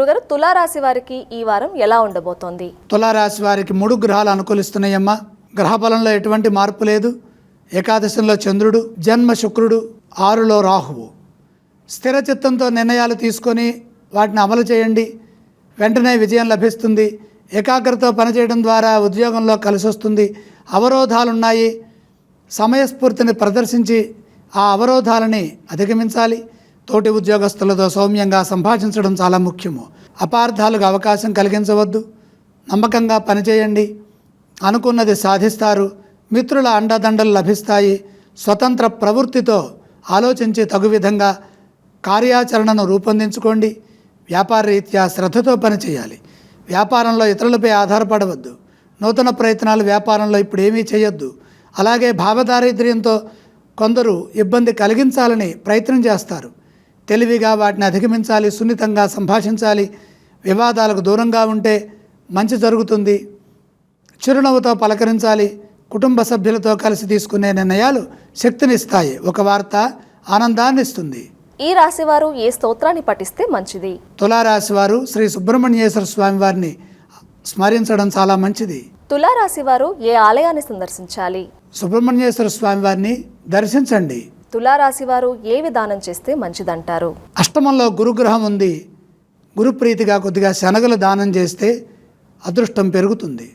గురుగారు తులారాశి వారికి ఈ వారం ఎలా ఉండబోతోంది? తులారాశి వారికి మూడు గ్రహాలు అనుకూలిస్తున్నాయమ్మా. గ్రహబలంలో ఎటువంటి మార్పు లేదు. ఏకాదశంలో చంద్రుడు జన్మ శుక్రుడు ఆరులో రాహువు. స్థిర చిత్తంతో నిర్ణయాలు తీసుకొని వాటిని అమలు చేయండి. వెంటనే విజయం లభిస్తుంది. ఏకాగ్రత పనిచేయడం ద్వారా ఉద్యోగంలో కలిసి వస్తుంది సమయస్ఫూర్తిని ప్రదర్శించి ఆ అవరోధాలని అధిగమించాలి. తోటి ఉద్యోగస్తులతో సౌమ్యంగా సంభాషించడం చాలా ముఖ్యము. అపార్థాలకు అవకాశం కలిగించవద్దు. నమ్మకంగా పనిచేయండి. అనుకున్నది సాధిస్తారు. మిత్రుల అండదండలు లభిస్తాయి. స్వతంత్ర ప్రవృత్తితో ఆలోచించి తగు విధంగా కార్యాచరణను రూపొందించుకోండి. వ్యాపార రీత్యా శ్రద్ధతో పనిచేయాలి. వ్యాపారంలో ఇతరులపై ఆధారపడవద్దు. నూతన ప్రయత్నాలు వ్యాపారంలో ఇప్పుడు ఏమీ చేయొద్దు. అలాగే భావదారిద్ర్యంతో కొందరు ఇబ్బంది కలిగించాలని ప్రయత్నం చేస్తారు. తెలివిగా వాటిని అధిగమించాలి సున్నితంగా సంభాషించాలి. వివాదాలకు దూరంగా ఉంటే మంచి జరుగుతుంది. చిరునవ్వుతో పలకరించాలి. కుటుంబ సభ్యులతో కలిసి తీసుకునే నిర్ణయాలు శక్తినిస్తాయి. ఒక వార్త ఆనందాన్ని ఇస్తుంది. ఈ రాశి వారు ఏ స్తోత్రాన్ని పఠిస్తే మంచిది? తులారాశి వారు శ్రీ సుబ్రహ్మణ్యేశ్వర స్వామి వారిని స్మరించడం చాలా మంచిది. తులారాశి వారు ఏ ఆలయాన్ని సందర్శించాలి? సుబ్రహ్మణ్యేశ్వర స్వామి వారిని దర్శించండి. తులారాశి వారు ఏ విధానం చేస్తే మంచిదంటారు? అష్టమంలో గురుగ్రహం ఉంది. గురుప్రీతిగా కొద్దిగా శనగలు దానం చేస్తే అదృష్టం పెరుగుతుంది.